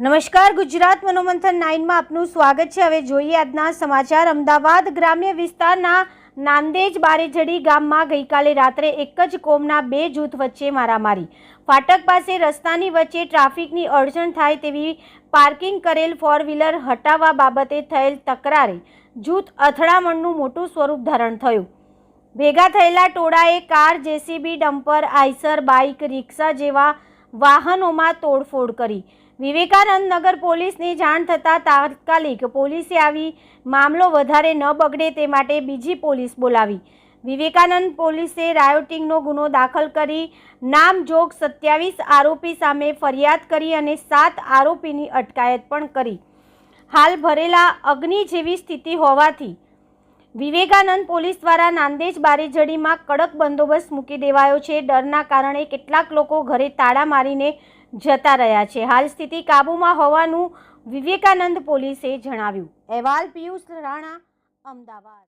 નમસ્કાર, ગુજરાત મનોમંથન નાઇનમાં આપનું સ્વાગત છે. હવે જોઈએ આજના સમાચાર. અમદાવાદ ગ્રામ્ય વિસ્તારના નાંદેજ બારેજડી ગામમાં ગઈકાલે રાત્રે એક જ કોમના બે જૂથ વચ્ચે મારામારી. ફાટક પાસે રસ્તાની વચ્ચે ટ્રાફિકની અડચણ થાય તેવી પાર્કિંગ કરેલ ફોર વ્હીલર હટાવવા બાબતે થયેલ તકરારે જૂથ અથડામણનું મોટું સ્વરૂપ ધારણ થયું. ભેગા થયેલા ટોળાએ car, JCB, dumper, Eicher bike rickshaw જેવા વાહનોમાં તોડફોડ કરી. વિવેકાનંદ નગર પોલીસની જાણ થતાં તાત્કાલિક પોલીસે આવી મામલો વધારે ન બગડે તે માટે બીજી પોલીસ બોલાવી. વિવેકાનંદ પોલીસે રાયોટિંગનો ગુનો દાખલ કરી નામજોગ સત્યાવીસ આરોપી સામે ફરિયાદ કરી અને સાત આરોપીની અટકાયત પણ કરી. હાલ ભરેલા અગ્નિ જેવી સ્થિતિ હોવાથી વિવેકાનંદ પોલીસ દ્વારા નાંદેજ બારેજડીમાં કડક બંદોબસ્ત મૂકી દેવાયો છે. ડરના કારણે કેટલાક લોકો ઘરે તાળા મારીને જતા રહ્યા છે. હાલ સ્થિતિ કાબૂમાં હોવાનું વિવેકાનંદ પોલીસે જણાવ્યું. અહેવાલ પિયુષ રાણા, અમદાવાદ.